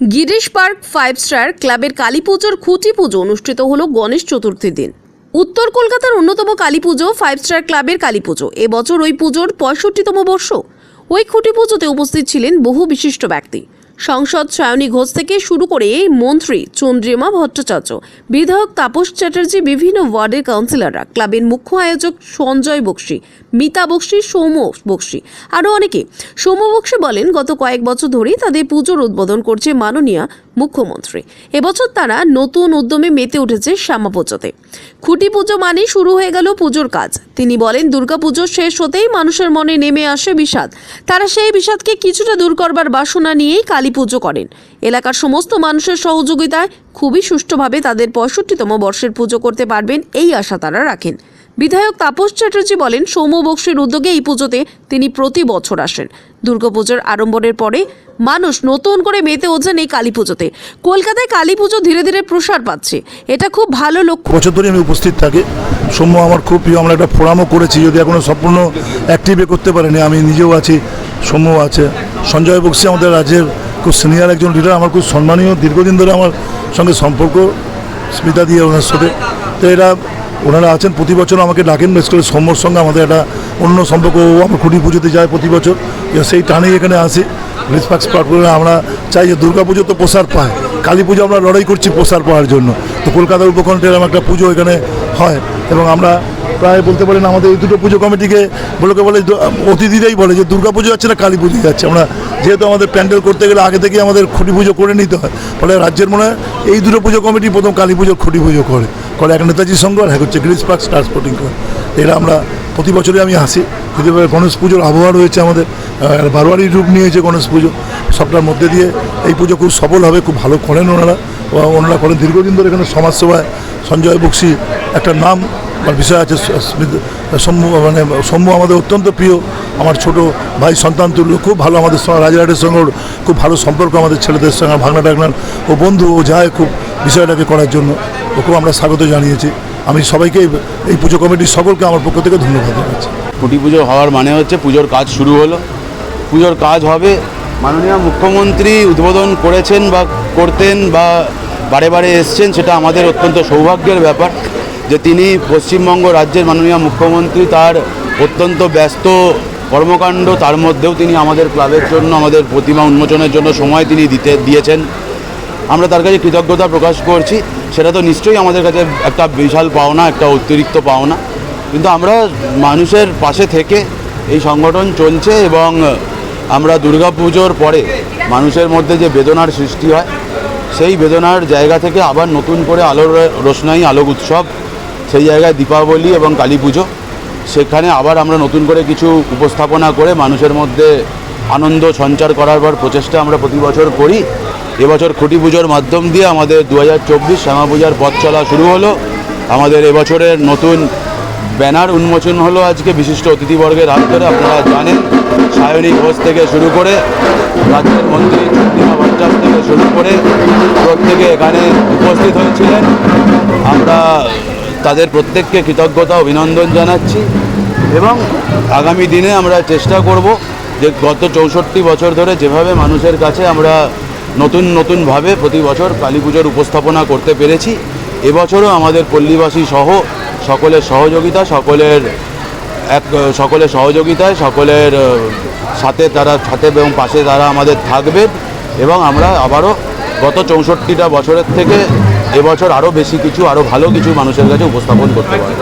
Girish park five star ক্লাবের কালী পুজোর খুঁটি পুজো অনুষ্ঠিত হলো গণেশ চতুর্থী দিন। উত্তর কলকাতার অন্যতম কালী পুজো ফাইভ স্টার ক্লাবের কালী পুজো। এবছর ওই পুজোর পঁয়ষট্টিতম বর্ষ। ওই খুঁটি পুজোতে উপস্থিত ছিলেন বহু বিশিষ্ট ব্যক্তি। সংসদ সায়নী ঘোষ থেকে শুরু করে মন্ত্রী চন্দ্রিমা ভট্টাচার্য, বিধায়ক তাপস চ্যাটার্জি, বিভিন্ন ওয়ার্ডের কাউন্সিলররা, ক্লাবের মুখ্য আয়োজক সঞ্জয় বক্সি, মিতা বক্সি সৌম বক্সি আরও অনেকে। সৌম বক্সি বলেন, গত কয়েক বছর ধরেই তাদের পুজোর উদ্বোধন করছে মাননীয় মুখ্যমন্ত্রী। এবছর তারা নতুন উদ্যমে মেতে উঠেছে শ্যামা পুজোতে। খুঁটি পুজো মানেই শুরু হয়ে গেল পুজোর কাজ। তিনি বলেন দুর্গাপুজো শেষ হতেই মানুষের মনে নেমে আসে বিষাদ। তারা সেই বিষাদকে কিছুটা দূর করবার বাসনা নিয়েই কালী পুজো করেন। এলাকার সমস্ত মানুষের সহযোগিতায় খুবই সুষ্ঠুভাবে তাদের পঁয়ষট্টিতম বর্ষের পুজো করতে পারবেন এই আশা তারা রাখেন। বিধায়ক তাপস চ্যাটার্জি বলেন, সৌম্য বক্সির উদ্যোগে এই পুজোতে তিনি প্রতি বছর আসেন। দুর্গাপুজোর আড়ম্বরের পরে মানুষ নতুন করে মেতে ওঠেন এই কালী পুজোতে। কলকাতায় কালী পুজো ধীরে ধীরে প্রসার পাচ্ছে। এটা খুব ভালো লক্ষ্য। বছর ধরে আমি উপস্থিত থাকি। সৌম্য আমার খুব প্রিয়। আমরা একটা ফোরামও করেছি। যদি এখনও সম্পূর্ণ অ্যাক্টিভে করতে পারিনি, আমি নিজেও আছি সৌম্য আছে। সঞ্জয় বক্সি আমাদের রাজ্যের খুব সিনিয়র একজন লিডার আমার খুব সম্মানীয়। দীর্ঘদিন ধরে আমার সঙ্গে সম্পর্ক, স্মিতা দিয়ে ওনার সাথে। তো এরা ওনারা আছেন, প্রতি বছর আমাকে ডাকেন বেশ করে সৌম্যর সঙ্গে, আমাদের একটা অন্য সম্পর্ক আমার খুঁটি পুজোতে যায় প্রতি বছর। সেই টানেই এখানে আসি। রিসপাক্স পাঠ করে আমরা চাই যে দুর্গা পুজো তো প্রসার পায়। কালী পুজো আমরা লড়াই করছি প্রসার পাওয়ার জন্য। তো কলকাতার উপকণ্ঠের এরকম একটা পুজো এখানে হয় এবং আমরা প্রায় বলতে পারেন আমাদের এই দুটো পুজো কমিটিকে বলোকে বলে অতিথিরাই বলে যে দুর্গা পুজো যাচ্ছে না, কালী পুজো যাচ্ছে। আমরা যেহেতু আমাদের প্যান্ডেল করতে গেলে আগে থেকে আমাদের খুঁটি পুজো করে নিতে হয়, ফলে রাজ্যের মনে হয় এই দুটো পুজো কমিটি প্রথম কালী পুজোর খুঁটি পুজো করে। করে এক নেতাজি সংঘ আর এক হচ্ছে গ্রিস পার্ক স্টার স্পোর্টিং ক্লাব এরা আমরা প্রতি বছরই আমি আসি যদি গণেশ পুজোর আবহাওয়া রয়েছে আমাদের। বারোয়ারি রূপ নিয়েছে গণেশ পুজো। সবটার মধ্যে দিয়ে এই পুজো খুব সফল হবে, খুব ভালো করেন ওনারা। ওনারা করেন দীর্ঘদিন ধরে এখানে সমাজসেবায় সঞ্জয় বক্সি একটা নাম। বিষয় আছে স- স্মৃতি- সৌম্য মানে সৌম্য আমাদের অত্যন্ত প্রিয়। আমার ছোট ভাই সন্তান তুল্য, খুব ভালো আমাদের সঙ্গে, রাজারহাটের সঙ্গে খুব ভালো সম্পর্ক আমাদের ছেলেদের সঙ্গে ভাগনা টাগনার। ও বন্ধু, ও যায় খুব বিষয়টাকে করার জন্য। ওকেও আমরা স্বাগত জানিয়েছি। আমি সবাইকে এই পুজো কমিটির সকলকে আমার পক্ষ থেকে ধন্যবাদ জানাচ্ছি। কুটি পুজো হওয়ার মানে হচ্ছে পুজোর কাজ শুরু হলো। পুজোর কাজ হবে, মাননীয় মুখ্যমন্ত্রী উদ্বোধন করেছেন বা করতেন বা বারে বারে এসছেন, সেটা আমাদের অত্যন্ত সৌভাগ্যের ব্যাপার। যে তিনি পশ্চিমবঙ্গ রাজ্যের মাননীয় মুখ্যমন্ত্রী, তার অত্যন্ত ব্যস্ত কর্মকাণ্ড, তার মধ্যেও তিনি আমাদের ক্লাবের জন্য, আমাদের প্রতিমা উন্মোচনের জন্য সময় তিনি দিতে, দিয়েছেন। আমরা তার কাছে কৃতজ্ঞতা প্রকাশ করছি। সেটা তো নিশ্চয়ই আমাদের কাছে একটা বিশাল পাওনা, একটা অতিরিক্ত পাওনা। কিন্তু আমরা মানুষের পাশে থেকে এই সংগঠন চলছে এবং আমরা দুর্গাপুজোর পরে মানুষের মধ্যে যে বেদনার সৃষ্টি হয়, সেই বেদনার জায়গা থেকে আবার নতুন করে আলোর রোশনাই, আলোক উৎসব সেই জায়গায় দীপাবলি এবং কালী পুজো। সেখানে আবার আমরা নতুন করে কিছু উপস্থাপনা করে মানুষের মধ্যে আনন্দ সঞ্চার করার পর প্রচেষ্টা আমরা প্রতি বছর করি। এবছর খুঁটি পুজোর মাধ্যম দিয়ে আমাদের দু হাজার চব্বিশ শ্যামা পূজার পথ চলা শুরু হলো। আমাদের এবছরের নতুন ব্যানার উন্মোচন হলো আজকে বিশিষ্ট অতিথিবর্গের হাত ধরে। আপনারা জানেন, সায়নী ঘোষ থেকে শুরু করে রাজ্যের মন্ত্রী চন্দ্রিমা ভট্টাচ থেকে শুরু করে প্রত্যেকে এখানে উপস্থিত হয়েছিলেন। আমরা তাদের প্রত্যেককে কৃতজ্ঞতা, অভিনন্দন জানাচ্ছি এবং আগামী দিনে আমরা চেষ্টা করব যে গত চৌষট্টি বছর ধরে যেভাবে মানুষের কাছে আমরা নতুন নতুনভাবে প্রতি বছর কালী পুজোর উপস্থাপনা করতে পেরেছি। এবছরও আমাদের পল্লীবাসী সহ সকলের সহযোগিতা, সকলের এক, সকলের সহযোগিতায় সকলের সাথে তারা, সাথে এবং পাশে তারা আমাদের থাকবে এবং আমরা আবারও গত চৌষট্টিটা বছরের থেকে এবছর আরও বেশি কিছু আরও ভালো কিছু মানুষের কাছে উপস্থাপন করতে পারব